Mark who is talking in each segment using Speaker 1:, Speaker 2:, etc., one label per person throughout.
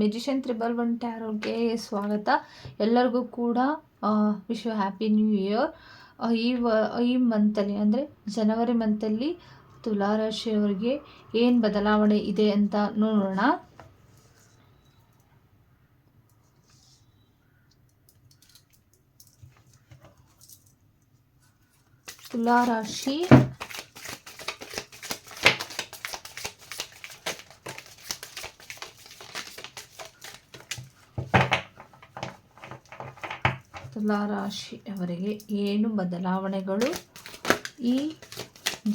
Speaker 1: Magician triple one ಟ್ಯಾರೋಗೆ ಸ್ವಾಗತ. ಎಲ್ಲರಿಗೂ ಕೂಡ ವಿಶ್ ಹ್ಯಾಪಿ ನ್ಯೂ ಇಯರ್ ಈ ವ, ಈ ಮಂತಲ್ಲಿ ಅಂದರೆ ಜನವರಿ ಮಂತಲ್ಲಿ ತುಲಾರಾಶಿಯವರಿಗೆ ಏನು ಬದಲಾವಣೆ ಇದೆ ಅಂತ ನೋಡೋಣ. ತುಲಾರಾಶಿ ತುಲಾರಾಶಿ ಅವರಿಗೆ ಏನು ಬದಲಾವಣೆಗಳು? ಈ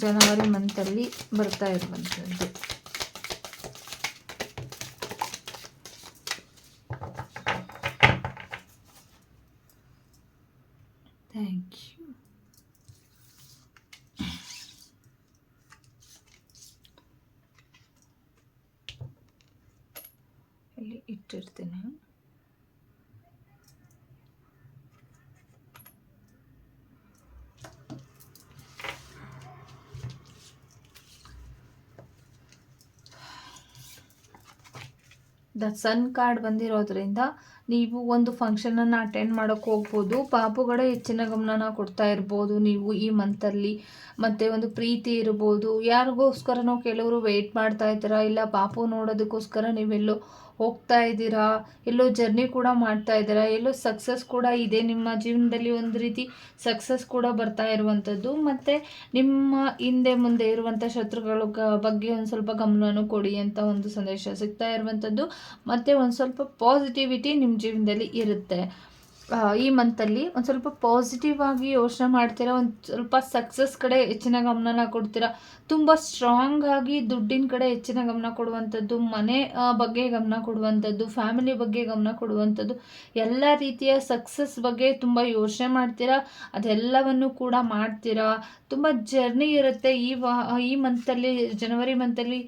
Speaker 1: ಜನವರಿ ಮಂತಲ್ಲಿ ಬರ್ತಾ ಇರುವಂಥದ್ದು. ಥ್ಯಾಂಕ್ ಯು ಇಲ್ಲಿ ಇಟ್ಟಿರ್ತೀನಿ. ದ ಸನ್ ಕಾರ್ಡ್ ಬಂದಿರೋದ್ರಿಂದ ನೀವು ಒಂದು ಫಂಕ್ಷನನ್ನು ಅಟೆಂಡ್ ಮಾಡೋಕ್ಕೆ ಹೋಗ್ಬೋದು. ಪಾಪುಗಳೇ ಹೆಚ್ಚಿನ ಗಮನನ ಕೊಡ್ತಾ ಇರ್ಬೋದು ನೀವು ಈ ಮಂತಲ್ಲಿ ಮತ್ತು ಒಂದು ಪ್ರೀತಿ ಇರ್ಬೋದು. ಯಾರಿಗೋಸ್ಕರನೋ ಕೆಲವರು ವೆಯ್ಟ್ ಮಾಡ್ತಾ ಇದ್ದೀರಾ? ಇಲ್ಲ ಪಾಪು ನೋಡೋದಕ್ಕೋಸ್ಕರ ನೀವೆಲ್ಲೋ ಹೋಗ್ತಾ ಇದ್ದೀರಾ? ಎಲ್ಲೋ ಜರ್ನಿ ಕೂಡ ಮಾಡ್ತಾ ಇದ್ದೀರಾ? ಎಲ್ಲೋ ಸಕ್ಸಸ್ ಕೂಡ ಇದೆ. ನಿಮ್ಮ ಜೀವನದಲ್ಲಿ ಒಂದು ರೀತಿ ಸಕ್ಸಸ್ ಕೂಡ ಬರ್ತಾ ಇರುವಂಥದ್ದು. ಮತ್ತು ನಿಮ್ಮ ಹಿಂದೆ ಮುಂದೆ ಇರುವಂಥ ಶತ್ರುಗಳ ಬಗ್ಗೆ ಒಂದು ಸ್ವಲ್ಪ ಗಮನವನ್ನು ಕೊಡಿ ಅಂತ ಒಂದು ಸಂದೇಶ ಸಿಗ್ತಾ ಇರುವಂಥದ್ದು. ಮತ್ತು ಒಂದು ಸ್ವಲ್ಪ ಪಾಸಿಟಿವಿಟಿ ನಿಮ್ಮ ಜೀವನದಲ್ಲಿ ಇರುತ್ತೆ. ಈ ಮಂತಲ್ಲಿ ಒಂದು ಸ್ವಲ್ಪ ಪಾಸಿಟಿವ್ ಆಗಿ ಯೋಚನೆ ಮಾಡ್ತೀರಾ? ಒಂದು ಸ್ವಲ್ಪ ಸಕ್ಸಸ್ ಕಡೆ ಹೆಚ್ಚಿನ ಗಮನನ ಕೊಡ್ತೀರಾ? ತುಂಬ ಸ್ಟ್ರಾಂಗ್ ಆಗಿ ದುಡ್ಡಿನ ಕಡೆ ಹೆಚ್ಚಿನ ಗಮನ ಕೊಡುವಂಥದ್ದು, ಮನೆ ಬಗ್ಗೆ ಗಮನ ಕೊಡುವಂಥದ್ದು ಫ್ಯಾಮಿಲಿ ಬಗ್ಗೆ ಗಮನ ಕೊಡುವಂಥದ್ದು, ಎಲ್ಲ ರೀತಿಯ ಸಕ್ಸಸ್ ಬಗ್ಗೆ ತುಂಬ ಯೋಚನೆ ಮಾಡ್ತೀರಾ? ಅದೆಲ್ಲವನ್ನು ಕೂಡ ಮಾಡ್ತೀರಾ? ತುಂಬ ಜರ್ನಿ ಇರುತ್ತೆ ಈ ವಾ, ಈ ಮಂತಲ್ಲಿ ಜನವರಿ ಮಂತಲ್ಲಿ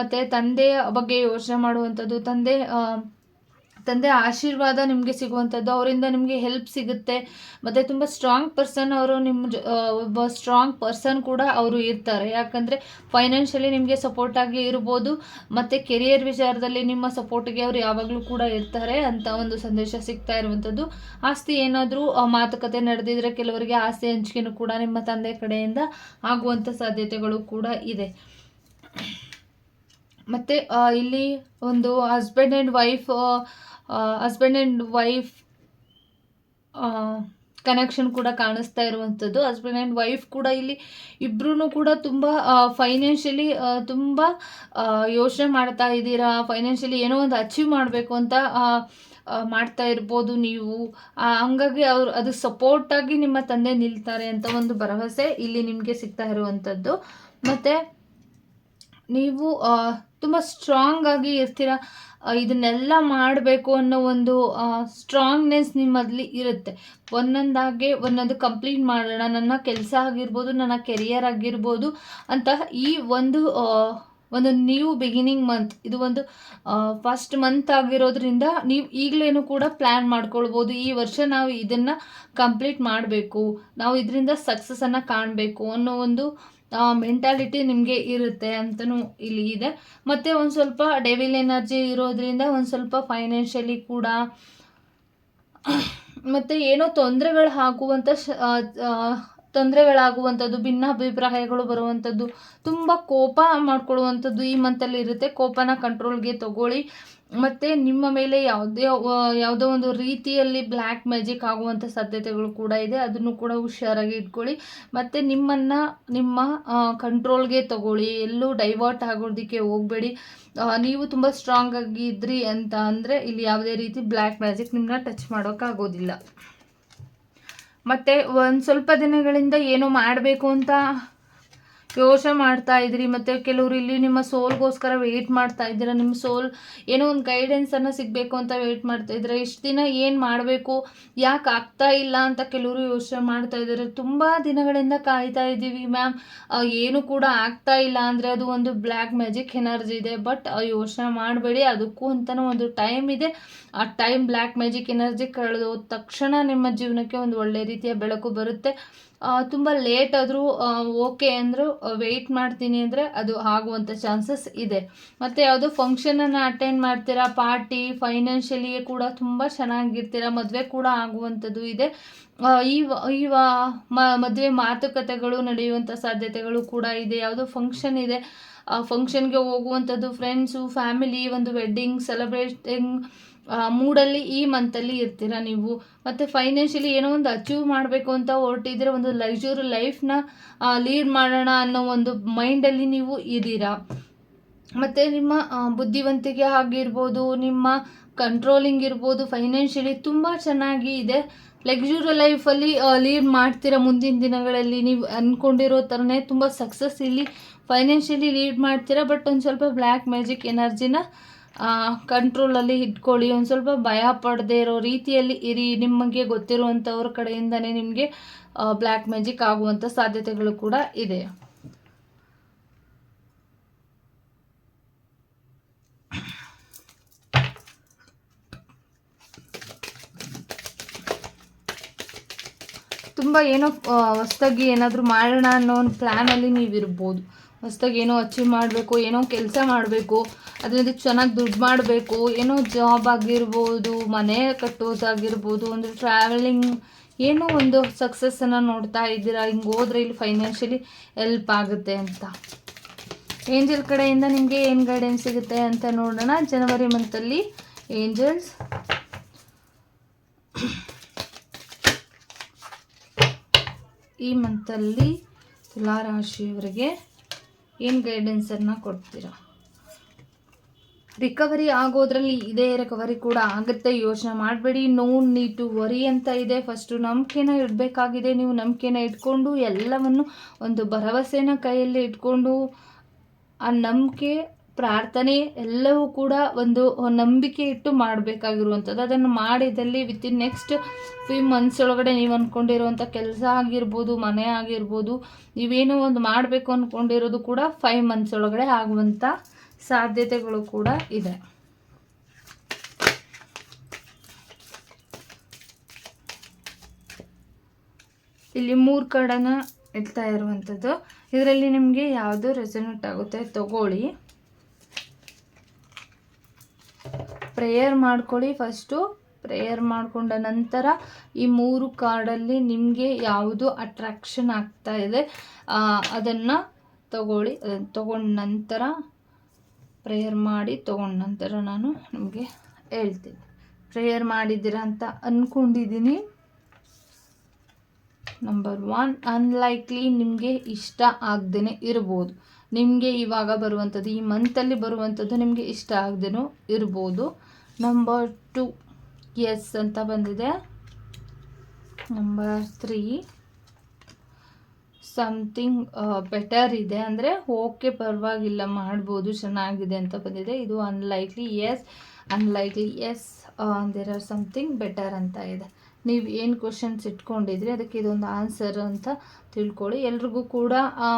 Speaker 1: ಮತ್ತು ತಂದೆಯ ಬಗ್ಗೆ ಯೋಚನೆ ಮಾಡುವಂಥದ್ದು, ತಂದೆ ತಂದೆ ಆಶೀರ್ವಾದ ನಿಮಗೆ ಸಿಗುವಂಥದ್ದು, ಅವರಿಂದ ನಿಮಗೆ ಹೆಲ್ಪ್ ಸಿಗುತ್ತೆ. ಮತ್ತು ತುಂಬ ಸ್ಟ್ರಾಂಗ್ ಪರ್ಸನ್ ಅವರು ನಿಮ್ಮ ಒಬ್ಬ ಸ್ಟ್ರಾಂಗ್ ಪರ್ಸನ್ ಕೂಡ ಅವರು ಇರ್ತಾರೆ. ಯಾಕಂದರೆ ಫೈನಾನ್ಷಿಯಲಿ ನಿಮಗೆ ಸಪೋರ್ಟಾಗಿ ಇರ್ಬೋದು, ಮತ್ತು ಕೆರಿಯರ್ ವಿಚಾರದಲ್ಲಿ ನಿಮ್ಮ ಸಪೋರ್ಟಿಗೆ ಅವರು ಯಾವಾಗಲೂ ಕೂಡ ಇರ್ತಾರೆ ಅಂತ ಒಂದು ಸಂದೇಶ ಸಿಗ್ತಾ ಇರುವಂಥದ್ದು. ಆಸ್ತಿ ಏನಾದರೂ ಮಾತುಕತೆ ನಡೆದಿದ್ರೆ ಕೆಲವರಿಗೆ ಆಸ್ತಿ ಹಂಚಿಕೆನೂ ಕೂಡ ನಿಮ್ಮ ತಂದೆ ಕಡೆಯಿಂದ ಆಗುವಂಥ ಸಾಧ್ಯತೆಗಳು ಕೂಡ ಇದೆ. ಮತ್ತು ಇಲ್ಲಿ ಒಂದು husband and wife husband and wife connection ಕೂಡ ಕಾಣಿಸ್ತಾ ಇರುವಂಥದ್ದು. ಹಸ್ಬೆಂಡ್ ಆ್ಯಂಡ್ ವೈಫ್ ಕೂಡ ಇಲ್ಲಿ ಇಬ್ಬರೂ ಕೂಡ ತುಂಬ ಫೈನಾನ್ಷಿಯಲಿ ತುಂಬ ಯೋಚನೆ ಮಾಡ್ತಾ ಇದ್ದೀರಾ? ಫೈನಾನ್ಷಿಯಲಿ ಏನೋ ಒಂದು ಅಚೀವ್ ಮಾಡಬೇಕು ಅಂತ ಮಾಡ್ತಾ ಇರ್ಬೋದು ನೀವು. ಹಂಗಾಗಿ ಅವರು, ಅದು ಸಪೋರ್ಟಾಗಿ ನಿಮ್ಮ ತಂದೆ ನಿಲ್ತಾರೆ ಅಂತ ಒಂದು ಭರವಸೆ ಇಲ್ಲಿ ನಿಮಗೆ ಸಿಗ್ತಾ ಇರುವಂಥದ್ದು. ಮತ್ತು, ನೀವು ತುಂಬ ಸ್ಟ್ರಾಂಗ್ ಆಗಿ ಇರ್ತೀರ. ಇದನ್ನೆಲ್ಲ ಮಾಡಬೇಕು ಅನ್ನೋ ಒಂದು ಸ್ಟ್ರಾಂಗ್ನೆಸ್ ನಿಮ್ಮಲ್ಲಿ ಇರುತ್ತೆ. ಒಂದೊಂದಾಗೆ ಒಂದೊಂದು ಕಂಪ್ಲೀಟ್ ಮಾಡೋಣ. ನನ್ನ ಕೆಲಸ ಆಗಿರ್ಬೋದು, ನನ್ನ ಕೆರಿಯರ್ ಆಗಿರ್ಬೋದು ಅಂತ ಈ ಒಂದು ಒಂದು ನ್ಯೂ ಬಿಗಿನಿಂಗ್ ಮಂತ್ ಇದು ಒಂದು ಫಸ್ಟ್ ಮಂತ್ ಆಗಿರೋದ್ರಿಂದ ನೀವು ಈಗಲೇನು ಕೂಡ ಪ್ಲ್ಯಾನ್ ಮಾಡ್ಕೊಳ್ಬೋದು. ಈ ವರ್ಷ ನಾವು ಇದನ್ನು ಕಂಪ್ಲೀಟ್ ಮಾಡಬೇಕು. ನಾವು ಇದರಿಂದ ಸಕ್ಸಸ್ಸನ್ನು ಕಾಣಬೇಕು ಅನ್ನೋ ಒಂದು ಮೆಂಟಾಲಿಟಿ ನಿಮಗೆ ಇರುತ್ತೆ ಅಂತಲೂ ಇಲ್ಲಿ ಇದೆ. ಮತ್ತು ಒಂದು ಸ್ವಲ್ಪ ಡೆವಿಲ್ ಎನರ್ಜಿ ಇರೋದ್ರಿಂದ ಒಂದು ಸ್ವಲ್ಪ ಫೈನಾನ್ಷಿಯಲಿ ಕೂಡ ಮತ್ತು ಏನೋ ತೊಂದರೆಗಳು ಆಗುವಂಥ ತೊಂದರೆಗಳಾಗುವಂಥದ್ದು ಭಿನ್ನಾಭಿಪ್ರಾಯಗಳು ಬರುವಂಥದ್ದು, ತುಂಬ ಕೋಪ ಮಾಡಿಕೊಳ್ಳುವಂಥದ್ದು ಈ ಮಂತಲ್ಲಿ ಇರುತ್ತೆ. ಕೋಪನ ಕಂಟ್ರೋಲ್ಗೆ ತಗೊಳ್ಳಿ. ಮತ್ತು ನಿಮ್ಮ ಮೇಲೆ ಯಾವುದೇ, ಯಾವುದೋ ಒಂದು ರೀತಿಯಲ್ಲಿ ಬ್ಲ್ಯಾಕ್ ಮ್ಯಾಜಿಕ್ ಆಗುವಂಥ ಸಾಧ್ಯತೆಗಳು ಕೂಡ ಇದೆ. ಅದನ್ನು ಕೂಡ ಹುಷಾರಾಗಿ ಇಟ್ಕೊಳ್ಳಿ. ಮತ್ತು ನಿಮ್ಮನ್ನು, ನಿಮ್ಮ ಕಂಟ್ರೋಲ್ಗೆ ತಗೊಳ್ಳಿ. ಎಲ್ಲೂ ಡೈವರ್ಟ್ ಆಗೋದಕ್ಕೆ ಹೋಗಬೇಡಿ. ನೀವು ತುಂಬ ಸ್ಟ್ರಾಂಗ್ ಆಗಿದ್ರಿ ಅಂತ ಅಂದರೆ ಇಲ್ಲಿ ಯಾವುದೇ ರೀತಿ ಬ್ಲ್ಯಾಕ್ ಮ್ಯಾಜಿಕ್ ನಿಮ್ಮನ್ನ ಟಚ್ ಮಾಡೋಕ್ಕಾಗೋದಿಲ್ಲ. ಮತ್ತು ಒಂದು ಸ್ವಲ್ಪ ದಿನಗಳಿಂದ ಏನು ಮಾಡಬೇಕು ಅಂತ ಯೋಚನೆ ಮಾಡ್ತಾ ಇದ್ರಿ, ಮತ್ತು ಕೆಲವರು ಇಲ್ಲಿ ನಿಮ್ಮ ಸೋಲ್ಗೋಸ್ಕರ ವೇಟ್ ಮಾಡ್ತಾ ಇದ್ದೀರಾ, ನಿಮ್ಮ ಸೋಲ್ ಏನೋ ಒಂದು ಗೈಡೆನ್ಸನ್ನು ಸಿಗಬೇಕು ಅಂತ ವೇಟ್ ಮಾಡ್ತಾ ಇದ್ದೀರಾ, ಇಷ್ಟು ದಿನ ಏನು ಮಾಡಬೇಕು, ಯಾಕೆ ಆಗ್ತಾ ಇಲ್ಲ ಅಂತ ಕೆಲವರು ಯೋಚನೆ ಮಾಡ್ತಾ ಇದ್ದಾರೆ. ತುಂಬ ದಿನಗಳಿಂದ ಕಾಯ್ತಾ ಇದ್ದೀವಿ ಮ್ಯಾಮ್ ಏನು ಕೂಡ ಆಗ್ತಾ ಇಲ್ಲ ಅಂದರೆ ಅದು ಒಂದು ಬ್ಲ್ಯಾಕ್ ಮ್ಯಾಜಿಕ್ ಎನರ್ಜಿ ಇದೆ ಬಟ್ ಯೋಚನೆ ಮಾಡಬೇಡಿ, ಅದಕ್ಕೂ ಅಂತಲೂ ಒಂದು ಟೈಮ್ ಇದೆ. ಆ ಟೈಮ್ ಬ್ಲ್ಯಾಕ್ ಮ್ಯಾಜಿಕ್ ಎನರ್ಜಿ ಕಳೆದೋದ ತಕ್ಷಣ ನಿಮ್ಮ ಜೀವನಕ್ಕೆ ಒಂದು ಒಳ್ಳೆ ರೀತಿಯ ಬೆಳಕು ಬರುತ್ತೆ. ತುಂಬ ಲೇಟ್ ಆದರೂ ಓಕೆ ಅಂದರೂ ವೆಯ್ಟ್ ಮಾಡ್ತೀನಿ ಅಂದರೆ ಅದು ಆಗುವಂಥ ಚಾನ್ಸಸ್ ಇದೆ. ಮತ್ತು ಯಾವುದೋ ಫಂಕ್ಷನನ್ನು ಅಟೆಂಡ್ ಮಾಡ್ತೀರಾ ಪಾರ್ಟಿ ಫೈನಾನ್ಷಿಯಲಿ ಕೂಡ ತುಂಬ ಚೆನ್ನಾಗಿರ್ತೀರಾ, ಮದುವೆ ಕೂಡ ಆಗುವಂಥದ್ದು ಇದೆ. ಈ ಈ ಮದುವೆ ಮಾತುಕತೆಗಳು ನಡೆಯುವಂಥ ಸಾಧ್ಯತೆಗಳು ಕೂಡ ಇದೆ. ಯಾವುದೋ ಫಂಕ್ಷನ್ ಇದೆ. ಆ ಫಂಕ್ಷನ್ಗೆ ಹೋಗುವಂಥದ್ದು ಫ್ರೆಂಡ್ಸು ಫ್ಯಾಮಿಲಿ ಒಂದು ವೆಡ್ಡಿಂಗ್ ಸೆಲೆಬ್ರೇಟಿಂಗ್ ಮೂಡಲ್ಲಿ ಈ ಮಂತಲ್ಲಿ ಇರ್ತೀರ ನೀವು? ಮತ್ತು ಫೈನಾನ್ಷಿಯಲಿ ಏನೋ ಒಂದು ಅಚೀವ್ ಮಾಡಬೇಕು ಅಂತ ಹೊರಟಿದ್ರೆ ಒಂದು ಲಕ್ಸುರಿ ಲೈಫ್ನ ಲೀಡ್ ಮಾಡೋಣ ಅನ್ನೋ ಒಂದು ಮೈಂಡಲ್ಲಿ ನೀವು ಇದ್ದೀರಾ? ಮತ್ತು ನಿಮ್ಮ ಬುದ್ಧಿವಂತಿಕೆ ಆಗಿರ್ಬೋದು, ನಿಮ್ಮ ಕಂಟ್ರೋಲಿಂಗ್ ಇರ್ಬೋದು ಫೈನಾನ್ಷಿಯಲಿ ತುಂಬ ಚೆನ್ನಾಗಿ ಇದೆ. ಲಕ್ಸುರಿ ಲೈಫಲ್ಲಿ ಲೀಡ್ ಮಾಡ್ತೀರಾ ಮುಂದಿನ ದಿನಗಳಲ್ಲಿ? ನೀವು ಅಂದ್ಕೊಂಡಿರೋ ಥರನೇ ತುಂಬ ಸಕ್ಸಸ್ ಇಲ್ಲಿ. ಫೈನಾನ್ಷಿಯಲಿ ಲೀಡ್ ಮಾಡ್ತೀರಾ ಬಟ್ ಒಂದು ಸ್ವಲ್ಪ ಬ್ಲ್ಯಾಕ್ ಮ್ಯಾಜಿಕ್ ಎನರ್ಜಿನ ಕಂಟ್ರೋಲಲ್ಲಿ ಇಟ್ಕೊಳ್ಳಿ. ಒಂದು ಸ್ವಲ್ಪ ಭಯ ಪಡದೇ ಇರೋ ರೀತಿಯಲ್ಲಿ ಇರಿ. ನಿಮಗೆ ಗೊತ್ತಿರುವಂಥವ್ರ ಕಡೆಯಿಂದನೇ ನಿಮಗೆ ಬ್ಲ್ಯಾಕ್ ಮ್ಯಾಜಿಕ್ ಆಗುವಂಥ ಸಾಧ್ಯತೆಗಳು ಕೂಡ ಇದೆ. ತುಂಬ ಏನೋ ಹೊಸದಾಗಿ ಏನಾದರೂ ಮಾಡೋಣ ಅನ್ನೋ ಒಂದು ಪ್ಲ್ಯಾನಲ್ಲಿ ನೀವು ಇರ್ಬೋದು ಹೊಸ್ದಾಗಿ ಏನೋ ಅಚೀವ್ ಮಾಡಬೇಕು, ಏನೋ ಕೆಲಸ ಮಾಡಬೇಕು ಅದರಿಂದ ಚೆನ್ನಾಗಿ ದುಡ್ಡು ಮಾಡಬೇಕು, ಏನೋ ಜಾಬ್ ಆಗಿರ್ಬೋದು, ಮನೆ ಕಟ್ಟೋದಾಗಿರ್ಬೋದು ಒಂದು ಟ್ರಾವೆಲಿಂಗ್ ಏನೋ ಒಂದು ಸಕ್ಸಸ್ಸನ್ನು ನೋಡ್ತಾ ಇದ್ದೀರಾ, ಹಿಂಗೆ ಹೋದ್ರೆ ಇಲ್ಲಿ ಫೈನಾನ್ಷಿಯಲಿ ಹೆಲ್ಪ್ ಆಗುತ್ತೆ ಅಂತ. ಏಂಜಲ್ ಕಡೆಯಿಂದ ನಿಮಗೆ ಏನು ಗೈಡೆನ್ಸ್ ಸಿಗುತ್ತೆ ಅಂತ ನೋಡೋಣ. ಜನವರಿ ಮಂತಲ್ಲಿ ಏಂಜಲ್ಸ್ ಈ ಮಂತಲ್ಲಿ ತುಲಾರಾಶಿಯವರಿಗೆ ಏನು ಗೈಡೆನ್ಸನ್ನು ಕೊಡ್ತೀರಾ? ರಿಕವರಿ ಆಗೋದ್ರಲ್ಲಿ ಇದೇ ರಿಕವರಿ ಕೂಡ ಆಗುತ್ತೆ. ಯೋಚನೆ ಮಾಡಬೇಡಿ. ನೋ ನೀಡ್ ಟು ವರಿ ಅಂತ ಇದೆ. ಫಸ್ಟು ನಂಬಿಕೆನ ಇಡಬೇಕಾಗಿದೆ. ನೀವು ನಂಬಿಕೆನ ಇಟ್ಕೊಂಡು ಎಲ್ಲವನ್ನು ಒಂದು ಭರವಸೆನ ಕೈಯಲ್ಲಿ ಇಟ್ಕೊಂಡು ಆ ನಂಬಿಕೆ ಪ್ರಾರ್ಥನೆ ಎಲ್ಲವೂ ಕೂಡ ಒಂದು ನಂಬಿಕೆ ಇಟ್ಟು ಮಾಡಬೇಕಾಗಿರುವಂಥದ್ದು. ಅದನ್ನು ಮಾಡಿದಲ್ಲಿ ವಿತಿನ್ ನೆಕ್ಸ್ಟ್ ಫ್ಯೂ ಮಂತ್ಸ್ ಒಳಗಡೆ ನೀವು ಅಂದ್ಕೊಂಡಿರುವಂಥ ಕೆಲಸ ಆಗಿರ್ಬೋದು, ಮನೆ ಆಗಿರ್ಬೋದು, ನೀವೇನೋ ಒಂದು ಮಾಡಬೇಕು ಅಂದ್ಕೊಂಡಿರೋದು ಕೂಡ ಫೈವ್ ಮಂತ್ಸ್ ಒಳಗಡೆ ಆಗುವಂಥ ಸಾಧ್ಯತೆಗಳು ಕೂಡ ಇದೆ. ಇಲ್ಲಿ ಮೂರು ಕಡನ ಇಡ್ತಾ ಇರುವಂಥದ್ದು. ಇದರಲ್ಲಿ ನಿಮಗೆ ಯಾವುದು ರೆಸೊನೇಟ್ ಆಗುತ್ತೆ? ತಗೊಳ್ಳಿ. ಪ್ರೇಯರ್ ಮಾಡ್ಕೊಳ್ಳಿ. ಫಸ್ಟು ಪ್ರೇಯರ್ ಮಾಡಿಕೊಂಡ ನಂತರ ಈ ಮೂರು ಕಾರ್ಡಲ್ಲಿ ನಿಮಗೆ ಯಾವುದು ಅಟ್ರಾಕ್ಷನ್ ಆಗ್ತಾ ಇದೆ ಅದನ್ನು ತಗೊಳ್ಳಿ ಅದನ್ನು ತಗೊಂಡ ನಂತರ ಪ್ರೇಯರ್ ಮಾಡಿ ತಗೊಂಡ ನಂತರ ನಾನು ನಿಮಗೆ ಹೇಳ್ತೀನಿ. ಪ್ರೇಯರ್ ಮಾಡಿದ್ದೀರಾ ಅಂತ ಅಂದ್ಕೊಂಡಿದ್ದೀನಿ ನಂಬರ್ ಒನ್ ಅನ್ಲೈಕ್ಲಿ ನಿಮಗೆ ಇಷ್ಟ ಆಗ್ದೇ ಇರ್ಬೋದು. ನಿಮಗೆ ಇವಾಗ ಬರುವಂಥದ್ದು, ಈ ಮಂತಲ್ಲಿ ಬರುವಂಥದ್ದು ನಿಮಗೆ ಇಷ್ಟ ಆಗದೇನೂ ಇರ್ಬೋದು. ನಂಬರ್ ಟು ಎಸ್ ಅಂತ ಬಂದಿದೆ. ನಂಬರ್ ತ್ರೀ ಸಮಥಿಂಗ್ ಬೆಟರ್ ಇದೆ. ಅಂದರೆ ಓಕೆ ಪರವಾಗಿಲ್ಲ ಮಾಡ್ಬೋದು ಚೆನ್ನಾಗಿದೆ ಅಂತ ಬಂದಿದೆ. ಇದು unlikely as unlikely as there are something better ಅಂತ ಇದೆ. ನೀವು ಏನು ಕ್ವಶನ್ಸ್ ಇಟ್ಕೊಂಡಿದ್ರಿ ಅದಕ್ಕೆ ಇದೊಂದು ಆನ್ಸರ್ ಅಂತ ತಿಳ್ಕೊಳ್ಳಿ. ಎಲ್ರಿಗೂ ಕೂಡ ಆ,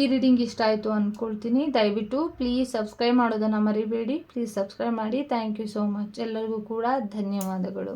Speaker 1: ಈ ರೀಡಿಂಗ್ ಇಷ್ಟ ಆಯಿತು ಅಂದ್ಕೊಳ್ತೀನಿ ದಯವಿಟ್ಟು ಪ್ಲೀಸ್ ಸಬ್ಸ್ಕ್ರೈಬ್ ಮಾಡೋದನ್ನು ಮರಿಬೇಡಿ. ಪ್ಲೀಸ್ ಸಬ್ಸ್ಕ್ರೈಬ್ ಮಾಡಿ. ಥ್ಯಾಂಕ್ ಯು ಸೋ ಮಚ್ ಎಲ್ಲರಿಗೂ ಕೂಡ ಧನ್ಯವಾದಗಳು.